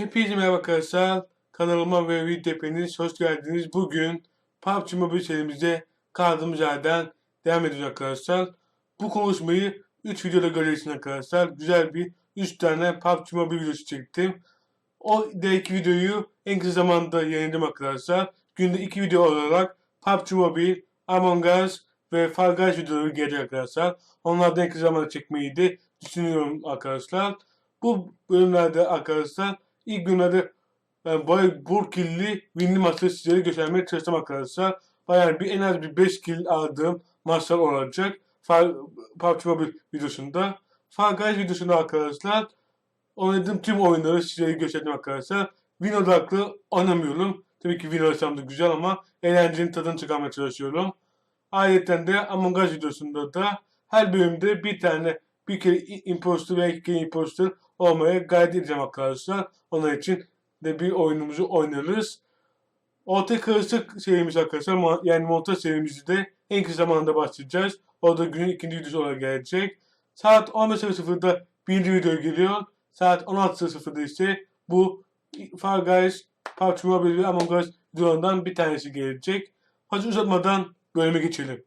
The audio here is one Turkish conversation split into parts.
Hepinize merhaba arkadaşlar. Kanalıma ve video hoş geldiniz. Bugün PUBG Mobile serimizde kaldığımız yerden devam ediyoruz arkadaşlar. Bu konuşmayı 3 videoda göreceksiniz arkadaşlar. Güzel bir 3 tane PUBG Mobile videosu çektim. O diğer videoyu en kısa zamanda yayınladım arkadaşlar. Günde 2 video olarak PUBG Mobile, Among Us ve Fall Guys videoları gelecek arkadaşlar. Onlardan en kısa zamanda çekmeyi de düşünüyorum arkadaşlar. Bu bölümlerde arkadaşlar ilk günlerde yani bayağı bur killi winli maçları sizlere göstermeye çalıştım arkadaşlar. Bayağı bir en az bir 5 kill aldığım maçlar olacak. PUBG Mobile videosunda. Far Guys videosunda arkadaşlar oynadığım tüm oyunları sizlere gösterdim arkadaşlar. Win odaklı oynamıyorum. Tabii ki win oynasam da güzel ama eğlencenin tadını çıkarmaya çalışıyorum. Ayrıca de Among Us videosunda da her bölümde bir tane bir kere imposter veya iki kere imposter olmaya gayret edeceğim arkadaşlar. Onun için de bir oyunumuzu oynarız. Orta karışık serimiz arkadaşlar. Yani montaj serimizi de en kısa zamanda başlayacağız. O da günün ikinci videosu olarak gelecek. Saat 15.00'da birinci video geliyor. Saat 16.00'da ise bu Far Guys, PUBG Mobile ve Among Us videolarından bir tanesi gelecek. Hadi uzatmadan bölüme geçelim.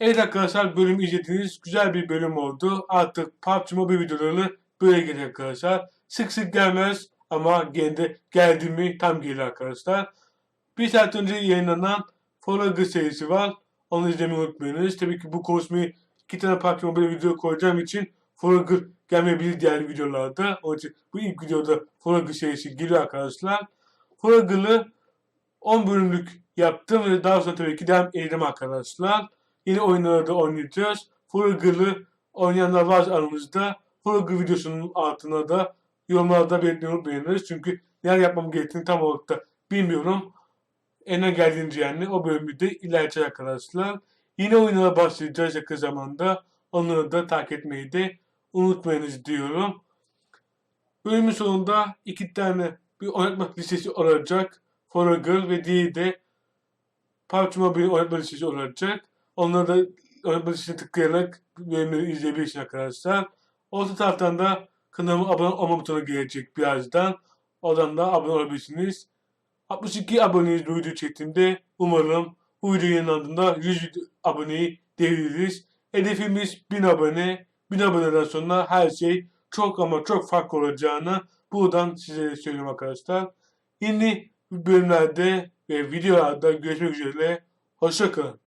Evet arkadaşlar bölüm izlediniz. Güzel bir bölüm oldu. Artık PUBG Mobile videoları böyle gelir arkadaşlar. Sık sık gelmez ama gene de geldi mi tam gelir arkadaşlar. Bir saat önce yayınlanan Foragı serisi var. Onu izlemeyi unutmayınız. Tabii ki bu konuşmayı iki tane PUBG Mobile video koyacağım için Foragı gelmeyebilir diğer videolarda. Onun için bu ilk videoda Foragı serisi geliyor arkadaşlar. Foragı'lı 10 bölümlük yaptım ve daha sonra tabii ki devam edeceğim arkadaşlar. Yeni oyunları da oynayacağız. Foragı'lı oynayanlar var aramızda. Foragı videosunun altına da yorumlarda belirtmeyi unutmayınız. Çünkü neler yapmam gerektiğini tam olarak da bilmiyorum. Eline geldiğince yani o bölümü de ilerleyeceğiz arkadaşlar. Yeni oyunlara başlayacağız yakın zamanda. Onları da takip etmeyi de unutmayınız diyorum. Bölümün sonunda iki tane bir oynatma listesi olacak. Foragır ve diğeri de PUBG Mobile oynatma listesi olacak. Onları da oynatma listesine tıklayarak bölümleri izleyebilirsiniz arkadaşlar. Orta taraftan da kanalıma abone olma butonu gelecek birazdan. Oradan da abone olabilirsiniz. 62 aboneyiz bu video çektiğimde. Umarım bu video yayınlandığında 100 video- aboneyi deviririz. Hedefimiz 1000 abone. 1000 aboneden sonra her şey çok ama çok farklı olacağını buradan size söylüyorum arkadaşlar. Yeni bölümlerde ve videolarda görüşmek üzere. Hoşçakalın.